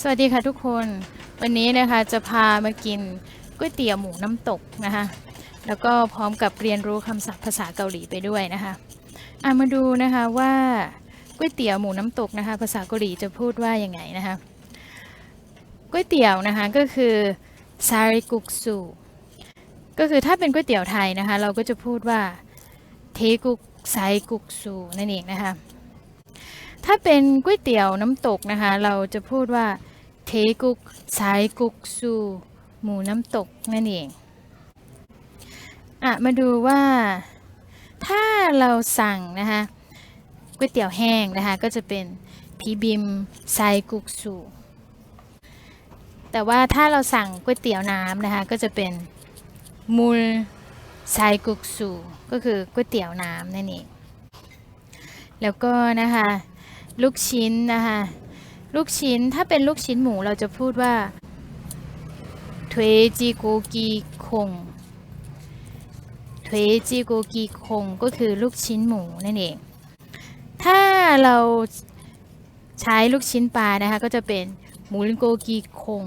สวัสดีค่ะทุกคนวันนี้นะคะจะพามากินก๋วยเตี๋ยวหมูน้ำตกนะคะแล้วก็พร้อมกับเรียนรู้คำศัพท์ภาษาเกาหลีไปด้วยนะคะอะมาดูนะคะว่าก๋วยเตี๋ยวหมูน้ำตกนะคะภาษาเกาหลีจะพูดว่ายังไงนะคะก๋วยเตี๋ยวนะคะก็คือซาริกุกซูก็คือถ้าเป็นก๋วยเตี๋ยวไทยนะคะเราก็จะพูดว่าเทกุกไซกุกซูนั่นเองนะคะ ถ้าเป็นก๋วยเตี๋ยวน้ำตกนะคะ เราจะพูดว่าเทกุกสายกุกซูหมูน้ำตกนั่นเองอะมาดูว่าถ้าเราสั่งนะคะก๋วยเตี๋ยวแห้งนะคะก็จะเป็นพีบิมไซกุกซูแต่ว่าถ้าเราสั่งก๋วยเตี๋ยวน้ำนะคะก็จะเป็นมูลไซกุกซูก็คือก๋วยเตี๋ยวน้ำนั่นเองแล้วก็นะคะ ลูกชิ้นนะคะลูกชิ้นถ้าเป็นลูกชิ้นหมูเราจะพูดว่าเทจิโกกิคงเทจิโกกิคงก็คือลูกชิ้นหมูนั่นเอง ถ้าเราใช้ลูกชิ้นปลานะคะก็จะเป็นหมูลินโกกิคง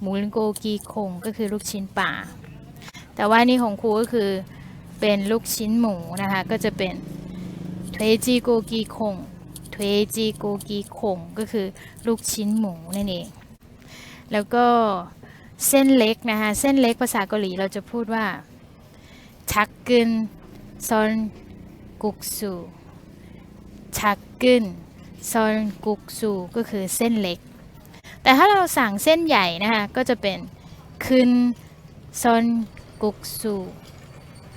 หมูลินโกกิคงก็คือลูกชิ้นปลา แต่ว่านี่ของครูก็คือเป็นลูกชิ้นหมูนะคะก็จะเป็นเทจิโกกิคง เทจิโกกิคงก็คือลูกชิ้นหมูนั่นเอง แล้วก็เส้นเล็กนะคะ เส้นเล็กภาษาเกาหลีเราจะพูดว่า ชักกึนซอนกุกซูชักกึนซอนกุกซูก็คือเส้นเล็ก แต่ถ้าเราสั่งเส้นใหญ่นะคะก็จะเป็นคึนซอนกุกซู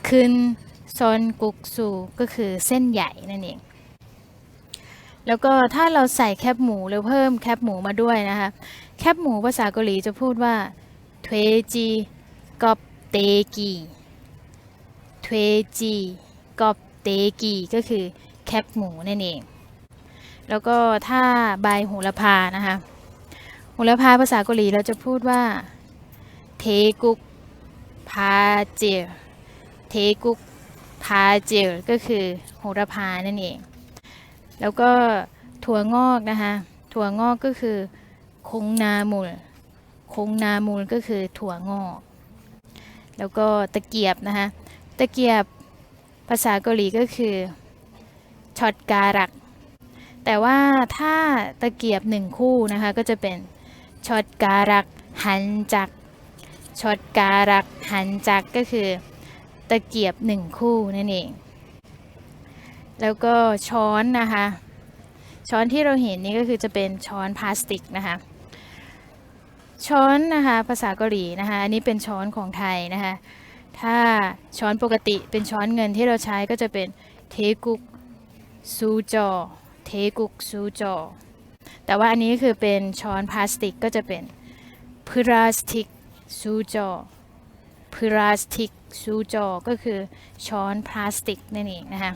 คึนซอนกุกซูก็คือเส้นใหญ่นั่นเอง แล้วก็ถ้าเราใส่แคบหมูหรือเพิ่มแคบหมูมาด้วยนะคะ แคบหมูภาษาเกาหลีจะพูดว่าเทจีกอบเตกีเทจีกอบเตกีก็คือแคบหมูนั่นเอง แล้วก็ถ้าใบโหระพานะคะโหระพาภาษาเกาหลีเราจะพูดว่าเทกุกพาเจลเทกุกพาเจลก็คือโหระพานั่นเอง แล้วก็ถั่วงอกนะคะถั่วงอกก็คือคงนามูลคงนามูลก็คือถั่วงอก แล้วก็ตะเกียบนะคะตะเกียบภาษาเกาหลีก็คือช็อตการัก แต่ว่าถ้าตะเกียบหนึ่งคู่นะคะก็จะเป็นช็อตการักหันจักช็อตการักหันจักก็คือตะเกียบหนึ่งคู่นั่นเอง แล้วก็ช้อนนะคะ ช้อนที่เราเห็นนี่ก็คือจะเป็นช้อนพลาสติกนะคะ ช้อนนะคะภาษาเกาหลีนะคะ อันนี้เป็นช้อนของไทยนะคะ ถ้าช้อนปกติเป็นช้อนเงินที่เราใช้ก็จะเป็นเทกุกซูจอ เทกุกซูจอ แต่ว่าอันนี้คือเป็นช้อนพลาสติกก็จะเป็นพลาสติกซูจอพลาสติกซูจอ ก็คือช้อนพลาสติกนั่นเองนะคะ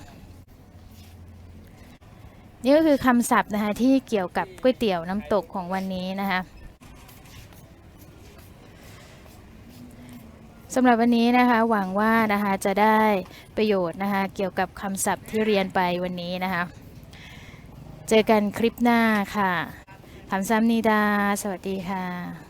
นี่ก็คือคำศัพท์นะคะที่เกี่ยวกับก๋วยเตี๋ยวน้ำตกของวันนี้นะคะสำหรับวันนี้นะคะหวังว่านะคะจะได้ประโยชน์นะคะเกี่ยวกับคำศัพท์ที่เรียนไปวันนี้นะคะเจอกันคลิปหน้าค่ะคำซ้ำนีดา สวัสดีค่ะ